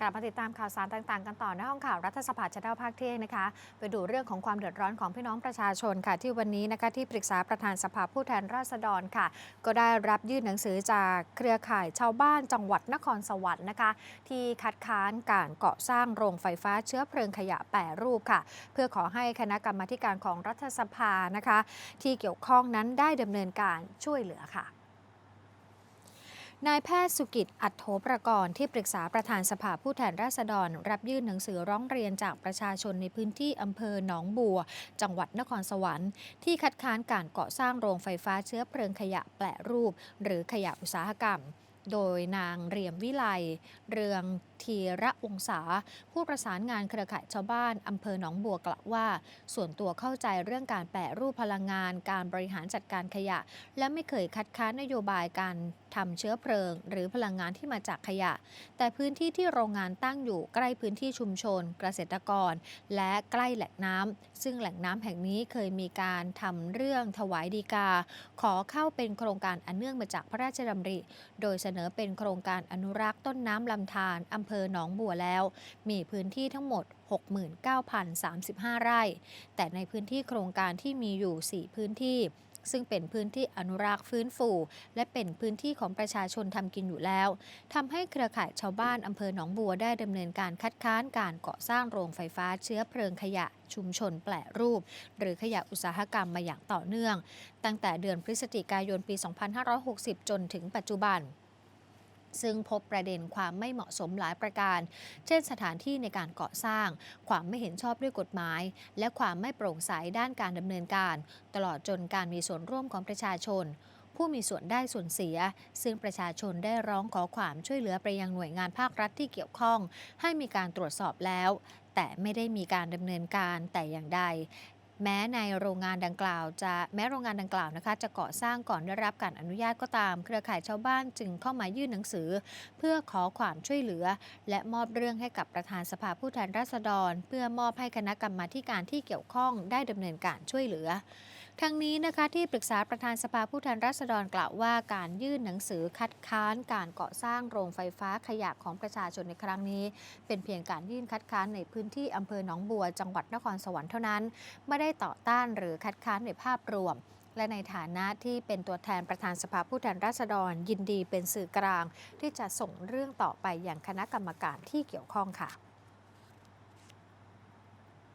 กลับมาติดตามข่าวสารต่างๆ กันต่อในห้องข่าวรัฐสภาชนะภาคเที่ยงนะคะ ไปดูเรื่องของความเดือดร้อนของพี่น้องประชาชนค่ะ ที่วันนี้นะคะที่ปรึกษาประธานสภาผู้แทนราษฎรค่ะ ก็ได้รับยื่นหนังสือจากเครือข่ายชาวบ้านจังหวัดนครสวรรค์นะคะ ที่คัดค้านการก่อสร้างโรงไฟฟ้าเชื้อเพลิงขยะแปรรูปค่ะ เพื่อขอให้คณะกรรมาการของรัฐสภานะคะ ที่เกี่ยวข้องนั้นได้ดำเนินการช่วยเหลือค่ะ นายแพทย์สุกิจอัตโถประกรณ์ที่ปรึกษาประธานสภาผู้แทนราษฎร รับยื่นหนังสือร้องเรียนจากประชาชนในพื้นที่อำเภอหนองบัว จังหวัดนครสวรรค์ ที่คัดค้านการก่อสร้างโรงไฟฟ้าเชื้อเพลิงขยะแปรรูป หรือขยะอุตสาหกรรม โดยนางเรียมวิไลเรืองทีระวงศา ผู้ประสานงานเครือข่ายชาวบ้านอำเภอหนองบัวกล่าวว่า ส่วนตัวเข้าใจเรื่องการแปรรูปพลังงาน การบริหารจัดการขยะ และไม่เคยคัดค้านนโยบายการทำเชื้อเพลิง หรือพลังงานที่มาจากขยะ แต่พื้นที่ที่โรงงานตั้งอยู่ใกล้พื้นที่ชุมชน เกษตรกร และใกล้แหล่งน้ำซึ่งแหล่งน้ำแห่งนี้เคยมีการทำเรื่องถวายดีกา ขอเข้าเป็นโครงการอันเนื่องมาจากพระราชดำริ โดยเสนอเป็นโครงการอนุรักษ์ต้นน้ำลำธารอำำเภอหนองบัวแล้ว มีพื้นที่ทั้งหมด 69,035 ไร่ แต่ในพื้นที่โครงการที่มีอยู่ 4 พื้นที่ซึ่งเป็นพื้นที่อนุรักษ์ฟื้นฟู และเป็นพื้นที่ของประชาชนทำกินอยู่แล้วทำให้เครือข่ายชาวบ้านอำเภอหนองบัวได้ดำเนินการคัดค้านการก่อสร้างโรงไฟฟ้าเชื้อเพลิงขยะชุมชนแปลรูป หรือขยะอุตสาหกรรมมาอย่างต่อเนื่อง ตั้งแต่เดือนพฤศจิกายนปี 2560 จนถึงปัจจุบัน ซึ่งพบประเด็นความไม่เหมาะสมหลายประการ เช่นสถานที่ในการก่อสร้าง ความไม่เห็นชอบด้วยกฎหมาย และความไม่โปร่งใสด้านการดำเนินการ ตลอดจนการมีส่วนร่วมของประชาชน ผู้มีส่วนได้ส่วนเสีย ซึ่งประชาชนได้ร้องขอความช่วยเหลือไปยังหน่วยงานภาครัฐที่เกี่ยวข้อง ให้มีการตรวจสอบแล้วแต่ไม่ได้มีการดำเนินการแต่อย่างใด แม้ในโรงงานดังกล่าวจะแม้โรงงานดังกล่าวนะคะ จะก่อสร้างก่อนได้รับการอนุญาตก็ตาม เครือข่ายชาวบ้านจึงเข้ามายื่นหนังสือ เพื่อขอความช่วยเหลือ และมอบเรื่องให้กับประธานสภาผู้แทนราษฎร เพื่อมอบให้คณะกรรมาการที่เกี่ยวข้องได้ดำเนินการช่วยเหลือ ทั้งนี้นะคะที่ปรึกษาประธานสภาผู้แทนราษฎรกล่าวว่าการยื่นหนังสือคัดค้านการก่อสร้างโรงไฟฟ้าขยะของประชาชนในครั้งนี้ เป็นเพียงการยื่นคัดค้านในพื้นที่อำเภอหนองบัว จังหวัดนครสวรรค์เท่านั้น ไม่ได้ต่อต้านหรือคัดค้านในภาพรวมและในฐานะที่เป็นตัวแทนประธานสภาผู้แทนราษฎร ยินดีเป็นสื่อกลาง ที่จะส่งเรื่องต่อไปอย่างคณะกรรมการที่เกี่ยวข้องค่ะ